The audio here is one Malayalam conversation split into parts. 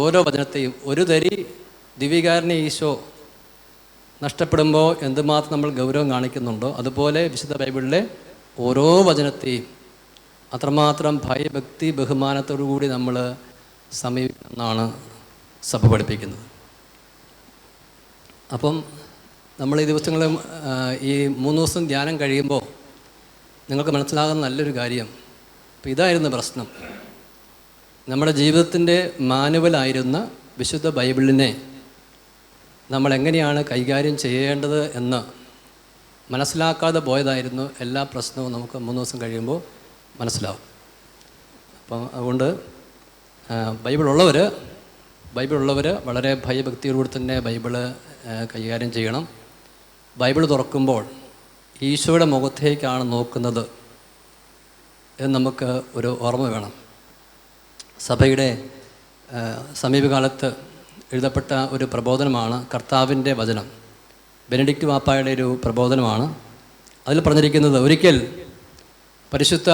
ഓരോ വചനത്തെയും ഒരു തരി ദിവ്യകാരനെ ഈശോ നഷ്ടപ്പെടുമ്പോൾ എന്തുമാത്രം നമ്മൾ ഗൗരവം കാണിക്കുന്നുണ്ടോ അതുപോലെ വിശുദ്ധ ബൈബിളിലെ ഓരോ വചനത്തെയും അത്രമാത്രം ഭയഭക്തി ബഹുമാനത്തോടു കൂടി നമ്മൾ സമീപിക്കുന്നതാണ് സഭ പഠിപ്പിക്കുന്നത്. അപ്പം നമ്മൾ ഈ ദിവസങ്ങളിൽ ഈ മൂന്ന് ദിവസം ധ്യാനം കഴിയുമ്പോൾ നിങ്ങൾക്ക് മനസ്സിലാകുന്ന നല്ലൊരു കാര്യം ഇപ്പം ഇതായിരുന്നു പ്രശ്നം. നമ്മുടെ ജീവിതത്തിന്റെ മാനുവലായിരുന്ന വിശുദ്ധ ബൈബിളിനെ നമ്മൾ എങ്ങനെയാണ് കൈകാര്യം ചെയ്യേണ്ടത് എന്ന് മനസ്സിലാക്കാതെ പോയതായിരുന്നു എല്ലാ പ്രശ്നവും നമുക്ക് മൂന്ന് ദിവസം കഴിയുമ്പോൾ മനസ്സിലാവും. അപ്പം അതുകൊണ്ട് ആ, ബൈബിളുള്ളവർ ബൈബിളുള്ളവർ വളരെ ഭയഭക്തിയോടുകൂടി തന്നെ ബൈബിൾ കൈകാര്യം ചെയ്യണം. ബൈബിൾ തുറക്കുമ്പോൾ ഈശോയുടെ മുഖത്തേക്കാണ് നോക്കുന്നത് എന്ന് നമുക്ക് ഒരു ഓർമ്മ വേണം. സഭയുടെ സമീപകാലത്ത് എഴുതപ്പെട്ട ഒരു പ്രബോധനമാണ് കർത്താവിന്റെ വചനം. ബെനഡിക്റ്റ് വാപ്പായുടെ ഒരു പ്രബോധനമാണ്. അതിൽ പറഞ്ഞിരിക്കുന്നത് ഒരിക്കൽ പരിശുദ്ധ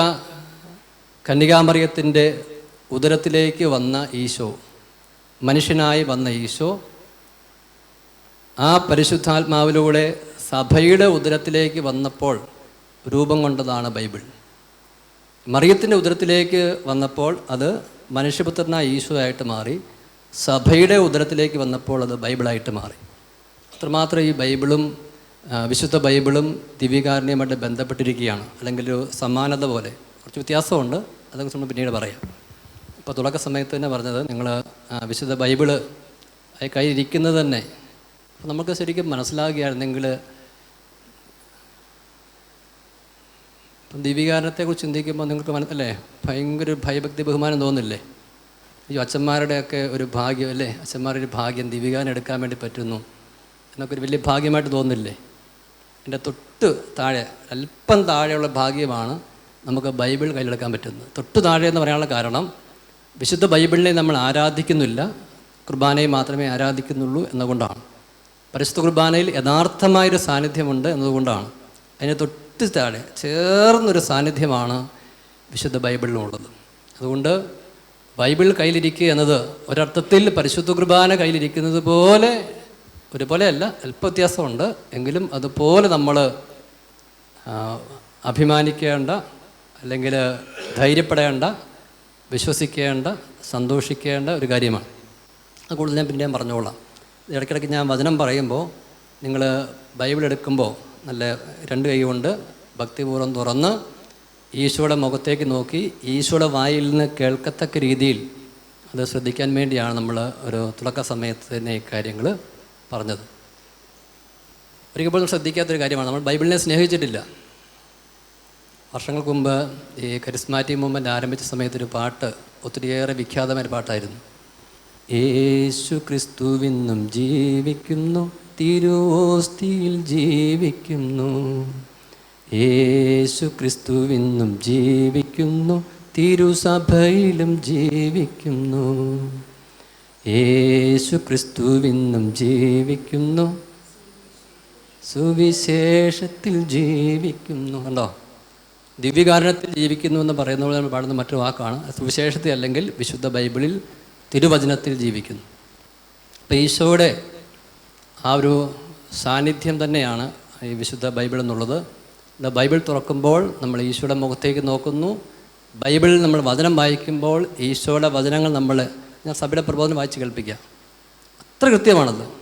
കന്യകാമറിയത്തിന്റെ ഉദരത്തിലേക്ക് വന്ന ഈശോ മനുഷ്യനായി വന്ന ഈശോ ആ പരിശുദ്ധാത്മാവിലൂടെ സഭയുടെ ഉദരത്തിലേക്ക് വന്നപ്പോൾ രൂപം കൊണ്ടതാണ് ബൈബിൾ. മറിയത്തിന്റെ ഉദരത്തിലേക്ക് വന്നപ്പോൾ അത് മനുഷ്യപുത്രനായ ഈശോയായിട്ട് മാറി സഭയുടെ ഉദരത്തിലേക്ക് വന്നപ്പോൾ അത് ബൈബിളായിട്ട് മാറി. അത്രമാത്രം ഈ ബൈബിളും വിശുദ്ധ ബൈബിളും ദിവ്യകാരുണ്യമായിട്ട് ബന്ധപ്പെട്ടിരിക്കുകയാണ്. അല്ലെങ്കിൽ ഒരു സമാനത പോലെ. കുറച്ച് വ്യത്യാസമുണ്ട്. അതൊക്കെ നമ്മൾ പിന്നീട് പറയാം. ഇപ്പോൾ തുടക്ക സമയത്ത് തന്നെ പറഞ്ഞത് നിങ്ങൾ വിശുദ്ധ ബൈബിൾ അത് കയ്യിലിരിക്കുന്നത് തന്നെ. നമുക്ക് ശരിക്കും മനസ്സിലാകുകയായിരുന്നെങ്കിൽ ഇപ്പം ദിവ്യകാരണത്തെക്കുറിച്ച് ചിന്തിക്കുമ്പോൾ നിങ്ങൾക്ക് മനസ്സിലല്ലേ ഭയങ്കര ഭയഭക്തി ബഹുമാനം തോന്നില്ലേ? ഈ അച്ഛന്മാരുടെയൊക്കെ ഒരു ഭാഗ്യം അല്ലേ? അച്ഛന്മാരുടെ ഒരു ഭാഗ്യം ദിവ്യകാരം എടുക്കാൻ വേണ്ടി പറ്റുന്നു എന്നൊക്കെ ഒരു വലിയ ഭാഗ്യമായിട്ട് തോന്നില്ലേ? എന്റെ തൊട്ട് താഴെ അല്പം താഴെയുള്ള ഭാഗ്യമാണ് നമുക്ക് ബൈബിൾ കയ്യിലെടുക്കാൻ പറ്റുന്നത്. തൊട്ട് താഴെ എന്ന് പറയാനുള്ള കാരണം വിശുദ്ധ ബൈബിളിനെ നമ്മൾ ആരാധിക്കുന്നില്ല കുർബാനയെ മാത്രമേ ആരാധിക്കുന്നുള്ളൂ എന്നുകൊണ്ടാണ് പരിശുദ്ധ കുർബാനയിൽ യഥാർത്ഥമായൊരു സാന്നിധ്യമുണ്ട് എന്നതുകൊണ്ടാണ്. അതിന് തൊട്ട് താഴെ ചേർന്നൊരു സാന്നിധ്യമാണ് വിശുദ്ധ ബൈബിളിനുള്ളത്. അതുകൊണ്ട് ബൈബിൾ കയ്യിലിരിക്കുക എന്നത് ഒരർത്ഥത്തിൽ പരിശുദ്ധ കുർബാന കയ്യിലിരിക്കുന്നത് പോലെ ഒരുപോലെയല്ല അല്പ വ്യത്യാസമുണ്ട് എങ്കിലും അതുപോലെ നമ്മൾ അഭിമാനിക്കേണ്ട അല്ലെങ്കിൽ ധൈര്യപ്പെടേണ്ട വിശ്വസിക്കേണ്ട സന്തോഷിക്കേണ്ട ഒരു കാര്യമാണ്. അത് കൂടുതൽ ഞാൻ പിന്നെയും പറഞ്ഞോളാം. ഇടയ്ക്കിടയ്ക്ക് ഞാൻ വചനം പറയുമ്പോൾ നിങ്ങൾ ബൈബിൾ എടുക്കുമ്പോൾ നല്ല രണ്ട് കൈ കൊണ്ട് ഭക്തിപൂർവം തുറന്ന് ഈശോയുടെ മുഖത്തേക്ക് നോക്കി ഈശോയുടെ വായിൽ നിന്ന് കേൾക്കത്തക്ക രീതിയിൽ അത് ശ്രദ്ധിക്കാൻ വേണ്ടിയാണ് നമ്മൾ ഒരു തുടക്ക സമയത്ത് തന്നെ ഈ കാര്യങ്ങൾ പറഞ്ഞത്. ഒരിക്കൽ പോലും ശ്രദ്ധിക്കാത്തൊരു കാര്യമാണ്. നമ്മൾ ബൈബിളിനെ സ്നേഹിച്ചിട്ടില്ല. വർഷങ്ങൾക്ക് മുമ്പ് ഈ കരിസ്മാറ്റിക് മൂവ്മെന്റ് ആരംഭിച്ച സമയത്തൊരു പാട്ട് ഒത്തിരിയേറെ വിഖ്യാതമായ പാട്ടായിരുന്നു. യേശു ക്രിസ്തുവിന്നും ജീവിക്കുന്നു തിരുവോസ്തിയിൽ ജീവിക്കുന്നു. യേശു ക്രിസ്തുവിന്നും ജീവിക്കുന്നു തിരുസഭയിലും ജീവിക്കുന്നു. യേശു ക്രിസ്തുവിന്നും ജീവിക്കുന്നു സുവിശേഷത്തിൽ ജീവിക്കുന്നു. കണ്ടോ? ദിവ്യകാരണത്തിൽ ജീവിക്കുന്നു എന്ന് പറയുന്നത് നമ്മൾ പാടുന്ന മറ്റൊരു വാക്കാണ്. സുവിശേഷത്തിൽ അല്ലെങ്കിൽ വിശുദ്ധ ബൈബിളിൽ തിരുവചനത്തിൽ ജീവിക്കുന്നു. അപ്പോൾ ഈശോയുടെ ആ ഒരു സാന്നിധ്യം തന്നെയാണ് ഈ വിശുദ്ധ ബൈബിൾ എന്നുള്ളത്. ബൈബിൾ തുറക്കുമ്പോൾ നമ്മൾ ഈശോയുടെ മുഖത്തേക്ക് നോക്കുന്നു. ബൈബിളിൽ നമ്മൾ വചനം വായിക്കുമ്പോൾ ഈശോയുടെ വചനങ്ങൾ നമ്മൾ ഞാൻ സഭയുടെ പ്രബോധനം വായിച്ച് കേൾപ്പിക്കാം. അത്ര കൃത്യമാണത്.